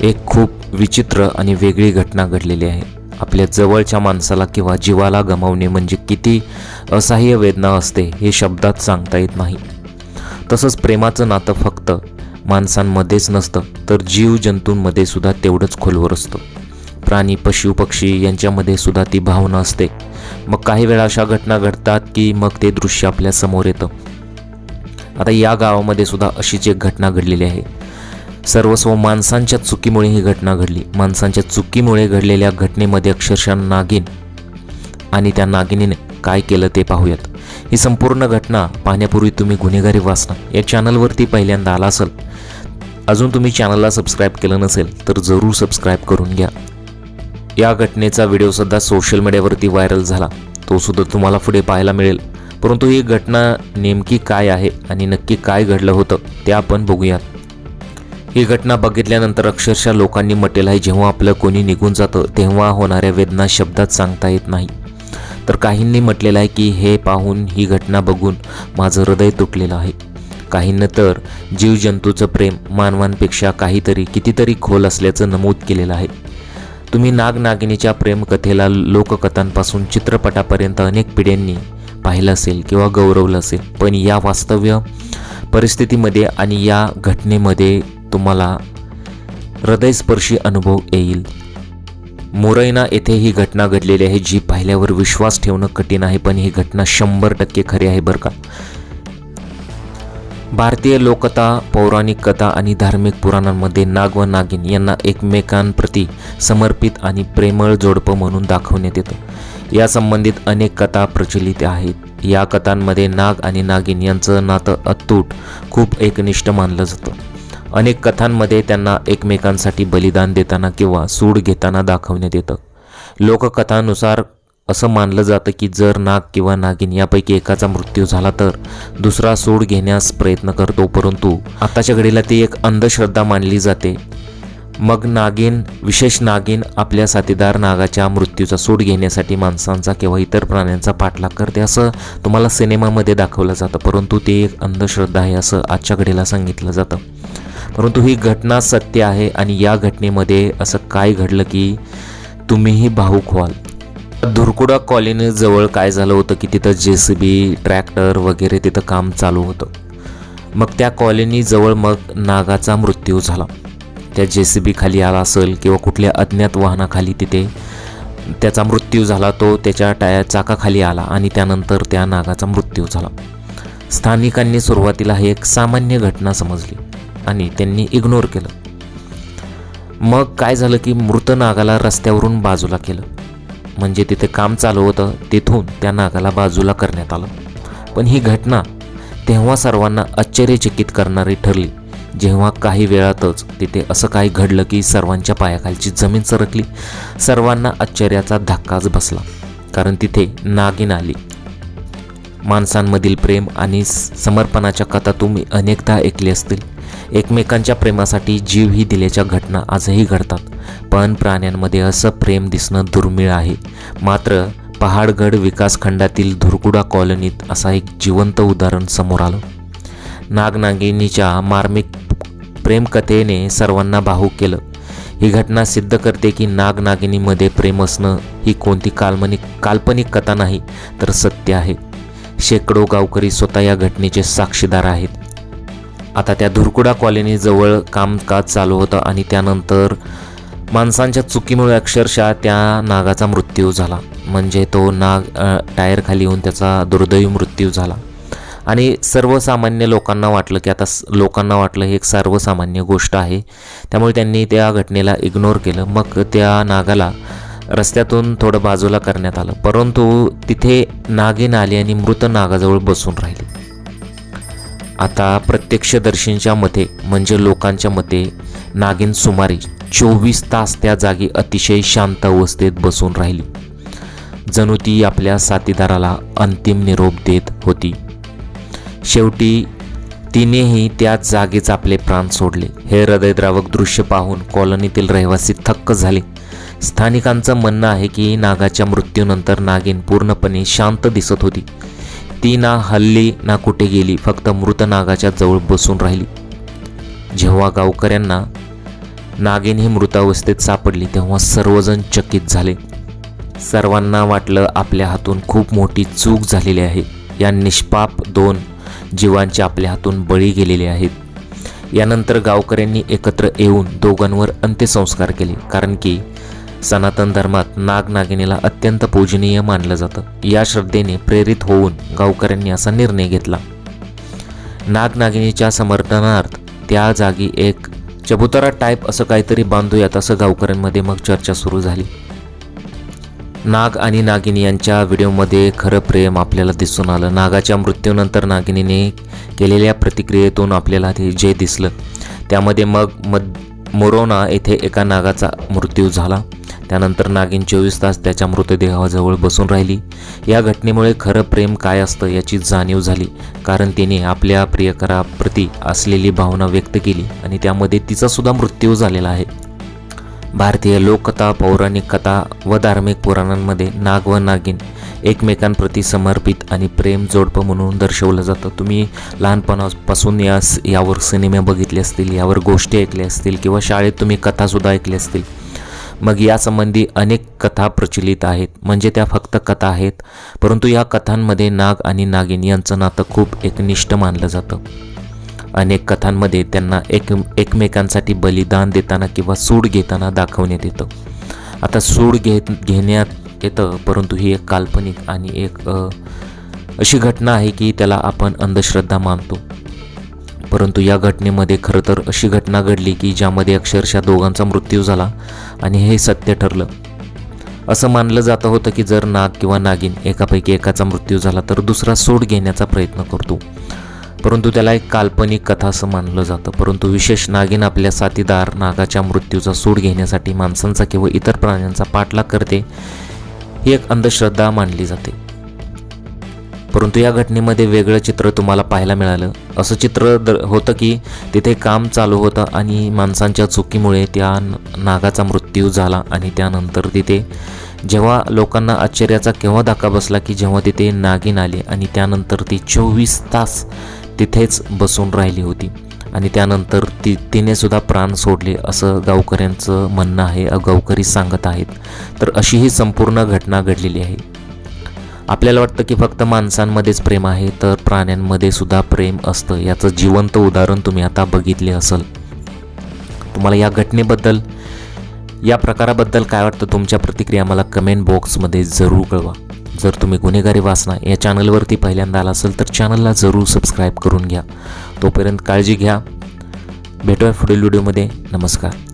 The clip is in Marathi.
एक खूप विचित्र आणि वेगळी घटना घडलेली आहे. आपल्या जवळच्या माणसाला किंवा जीवाला गमावणे म्हणजे किती असह्य वेदना असते हे शब्दात सांगता येत नाही. तसंच प्रेमाचं नातं फक्त माणसांमध्येच नसतं तर जीव जंतूंमध्ये सुद्धा तेवढंच खोलवर असतं. प्राणी पशु पक्षी यांच्यामध्ये सुद्धा ती भावना असते. मग काही वेळा अशा घटना घडतात की मग ते दृश्य आपल्यासमोर येतं. आता या गावामध्ये सुद्धा अशीच एक घटना घडलेली आहे. सर्वस्व माणसांच्या चुकीमुळे ही घटना घडली. माणसांच्या चुकीमुळे घडलेल्या घटनेमध्ये अक्षरशः नागिन आणि त्या नागिनीने काय केलं ते पाहूयात. ही संपूर्ण घटना पाहण्यापूर्वी तुम्ही गुन्हेगारी वाचना. या चॅनलवरती पहिल्यांदा आला असाल अजून तुम्ही चॅनलला सबस्क्राईब केलं नसेल तर जरूर सबस्क्राईब करून घ्या. या घटनेचा व्हिडिओसुद्धा सोशल मीडियावरती व्हायरल झाला. तो सुद्धा तुम्हाला पुढे पाहायला मिळेल. परंतु ही घटना नेमकी काय आहे आणि नक्की काय घडलं होतं ते आपण बघूयात. ही घटना बघितल्यानंतर अक्षरशः लोकांनी म्हटलेलं आहे. जेव्हा आपलं कोणी निघून जातं तेव्हा होणाऱ्या वेदना शब्दात सांगता येत नाही. तर काहींनी म्हटलेलं आहे की हे पाहून ही घटना बघून माझं हृदय तुटलेलं आहे. काहींना तर जीवजंतूचं प्रेम मानवांपेक्षा काहीतरी कितीतरी खोल असल्याचं नमूद केलेलं आहे. तुम्ही नागनागिनीच्या प्रेमकथेला लोककथांपासून चित्रपटापर्यंत अनेक पिढ्यांनी पाहिलं असेल किंवा गौरवलं असेल. पण या वास्तव्य परिस्थितीमध्ये आणि या घटनेमध्ये तुम्हाला हृदयस्पर्शी अनुभव येईल. मुरैना येथे ही घटना घडलेली आहे जी पाहिल्यावर विश्वास ठेवणं कठीण आहे पण ही घटना शंभर टक्के खरी आहे बरं का? भारतीय लोककथा पौराणिक कथा आणि धार्मिक पुराणांमध्ये नाग व नागिन यांना एकमेकांप्रती समर्पित आणि प्रेमळ जोडपं म्हणून दाखवण्यात येतं. या संबंधित अनेक कथा प्रचलित आहेत. या कथांमध्ये नाग आणि नागिन यांचं नातं अतूट खूप एकनिष्ठ मानलं जातं. अनेक कथांमध्ये त्यांना एकमेकांसाठी बलिदान देताना किंवा सूड घेताना दाखवण्यात येतं. लोककथानुसार असं मानलं जातं की जर नाग किंवा नागिन यापैकी एकाचा मृत्यू झाला तर दुसरा सूड घेण्यास प्रयत्न करतो परंतु आताच्या घडीला ती एक अंधश्रद्धा मानली जाते. मग नागिन विशेष नागिन आपल्या साथीदार नागाच्या मृत्यूचा सूड घेण्यासाठी माणसांचा किंवा इतर प्राण्यांचा पाठलाग करते असं तुम्हाला सिनेमामध्ये दाखवलं जातं परंतु ते एक अंधश्रद्धा आहे असं आजच्या घडीला सांगितलं जातं. परंतु ही घटना सत्य आहे आणि या घटनेमध्ये असं काय घडलं की तुम्हीही भाऊक व्हाल. धुरकुडा कॉलनीजवळ काय झालं होतं की तिथं जे सी बी ट्रॅक्टर वगैरे तिथं काम चालू होतं. मग त्या कॉलनीजवळ मग नागाचा मृत्यू झाला. त्या जे सी बी खाली आला असेल किंवा कुठल्या अज्ञात वाहनाखाली तिथे त्याचा मृत्यू झाला तो त्याच्या टाया चाकाखाली आला आणि त्यानंतर त्या नागाचा मृत्यू झाला. स्थानिकांनी सुरुवातीला ही एक सामान्य घटना समजली. आणि त्यांनी इग्नोर केलं. मग काय झालं की मृत नागाला रस्त्यावरून बाजूला केलं. म्हणजे तिथे काम चालू होतं तिथून त्या नागाला बाजूला करण्यात आलं. पण ही घटना तेव्हा सर्वांना आश्चर्यचकित करणारी ठरली. जेव्हा काही वेळातच तिथे असं काही घडलं की सर्वांच्या पायाखालची जमीन सरकली. सर्वांना आश्चर्याचा धक्काच बसला. कारण तिथे नागिन आली. माणसांमधील प्रेम आणि समर्पणाच्या कथा तुम्ही अनेकदा ऐकली असतील. एकमेकांच्या प्रेमासाठी जीवही दिल्याच्या घटना आजही घडतात. पण प्राण्यांमध्ये असं प्रेम दिसणं दुर्मिळ आहे. मात्र पहाडगड विकासखंडातील धुरकुडा कॉलनीत असा एक जिवंत उदाहरण समोर आलं. नागनागिनीच्या मार्मिक प्रेमकथेने सर्वांना भावूक केलं. ही घटना सिद्ध करते की नागनागिनीमध्ये प्रेम असणं ही कोणती काल्पनिक काल्पनिक कथा नाही तर सत्य आहे. शेकडो गावकरी स्वतः या घटनेचे साक्षीदार आहेत. आता त्या धुरकुडा कॉलनीजवळ कामकाज चालू होतं आणि त्यानंतर माणसांच्या चुकीमुळे अक्षरशः त्या नागाचा मृत्यू झाला. म्हणजे तो नाग टायरखाली येऊन त्याचा दुर्दैवी मृत्यू झाला. आणि सर्वसामान्य लोकांना वाटलं की आता स- लोकांना वाटलं ही एक सर्वसामान्य गोष्ट आहे. त्यामुळे त्यांनी त्या घटनेला इग्नोर केलं. मग त्या नागाला रस्त्यातून थोडं बाजूला करण्यात आलं. परंतु तिथे नागिन आली आणि मृत नागाजवळ बसून राहिली. आता प्रत्यक्षदर्शींच्या मते म्हणजे लोकांच्या मते नागिन सुमारे चोवीस तास त्या जागी अतिशय शांत अवस्थेत बसून राहिली. जणू ती आपल्या साथीदाराला अंतिम निरोप देत होती. शेवटी तिनेही त्याच जागीच आपले प्राण सोडले. हे हृदयद्रावक दृश्य पाहून कॉलनीतील रहिवासी थक्क झाले. स्थानिकांचं म्हणणं आहे की नागाच्या मृत्यूनंतर नागिन पूर्णपणे शांत दिसत होती. ती ना हल्ली ना कुठे गेली फक्त मृत नागाच्या जवळ बसून राहिली. जेव्हा गावकऱ्यांना नागिन ही मृतावस्थेत सापडली तेव्हा सर्वजण चकित झाले. सर्वांना वाटलं आपल्या हातून खूप मोठी चूक झालेली आहे. या निष्पाप दोन जीवांचे आपल्या हातून बळी गेलेले आहेत. यानंतर गावकऱ्यांनी एकत्र येऊन दोघांवर अंत्यसंस्कार केले कारण की सनातन धर्मात नागनागिनीला अत्यंत पूजनीय मानलं जातं. या श्रद्धेने प्रेरित होऊन गावकऱ्यांनी असा निर्णय घेतला. नागनागिनीच्या समर्थनार्थ त्या जागी एक चबुतरा टाईप असं काहीतरी बांधूयात असं गावकऱ्यांमध्ये मग चर्चा सुरू झाली. नाग आणि नागिनी यांच्या व्हिडिओमध्ये खरं प्रेम आपल्याला दिसून आलं. नागाच्या मृत्यूनंतर नागिनीने केलेल्या प्रतिक्रियेतून आपल्याला ते जे दिसलं त्यामध्ये मग मद मोरोना येथे एका नागाचा मृत्यू झाला. त्यानंतर नागिन चोवीस तास त्याच्या मृतदेहाजवळ बसून राहिली. या घटनेमुळे खरं प्रेम काय असतं याची जाणीव झाली कारण तिने आपल्या प्रियकराप्रती असलेली भावना व्यक्त केली आणि त्यामध्ये तिचासुद्धा मृत्यू झालेला आहे. भारतीय लोककथा पौराणिक कथा व धार्मिक पुराणांमध्ये नाग व नागिन एकमेकांप्रती समर्पित आणि प्रेम जोडपं म्हणून दर्शवलं जातं. तुम्ही लहानपणापासून या यावर सिनेमे बघितले असतील यावर गोष्टी ऐकल्या असतील किंवा शाळेत तुम्ही कथासुद्धा ऐकल्या असतील मग यासंबंधी अनेक कथा प्रचलित आहेत. म्हणजे त्या फक्त कथा आहेत परंतु या कथांमध्ये नाग आणि नागिन यांचं नातं खूप एकनिष्ठ मानलं जातं. अनेक कथांमध्ये त्यांना एक एकमेकांसाठी बलिदान देताना किंवा सूड घेताना दाखवण्यात येतं. आता सूड घे घेण्यात येतं परंतु ही एक काल्पनिक आणि एक अशी घटना आहे की त्याला आपण अंधश्रद्धा मानतो. परंतु या घटनेमध्ये खरं तर अशी घटना घडली की ज्यामध्ये अक्षरशः दोघांचा मृत्यू झाला आणि हे सत्य ठरलं. असं मानलं जातं होतं की जर नाग किंवा नागिन एकापैकी एकाचा मृत्यू झाला तर दुसरा सोड घेण्याचा प्रयत्न करतो. परंतु त्याला एक काल्पनिक कथा असं मानलं जातं. परंतु विशेष नागिन आपल्या साथीदार नागाच्या मृत्यूचा सूड घेण्यासाठी माणसांचा किंवा इतर प्राण्यांचा पाठलाग करते ही एक अंधश्रद्धा मानली जाते. परंतु या घटनेमध्ये वेगळं चित्र तुम्हाला पाहायला मिळालं. असं चित्र द होतं की तिथे काम चालू होतं आणि माणसांच्या चुकीमुळे त्या नागाचा मृत्यू झाला आणि त्यानंतर तिथे जेव्हा लोकांना आश्चर्याचा केव्हा धक्का बसला की जेव्हा तिथे नागिन आली आणि त्यानंतर ती चोवीस तास तिथेच बसून राहिली होती. आणि त्यानंतर ती तिने सुद्धा प्राण सोडले असं गावकऱ्यांचं म्हणणं आहे गावकरी सांगत आहेत. तर अशी ही संपूर्ण घटना घडलेली आहे. आपल्याला वाटतं की फक्त माणसांमध्येच प्रेम आहे तर प्राण्यांमध्ये सुद्धा प्रेम असतं. याचं जिवंत उदाहरण तुम्ही आता बघितले असेल. तुम्हाला या घटनेबद्दल या प्रकाराबद्दल काय वाटतं तुमच्या प्रतिक्रिया मला कमेंट बॉक्समध्ये जरूर कळवा. जर तुम्ही गुन्हेगारी वाचना या चॅनलवरती पहिल्यांदा आला असेल तर चॅनलला जरूर सबस्क्राईब करून घ्या. तोपर्यंत काळजी घ्या. भेटूया पुढील व्हिडिओमध्ये. नमस्कार.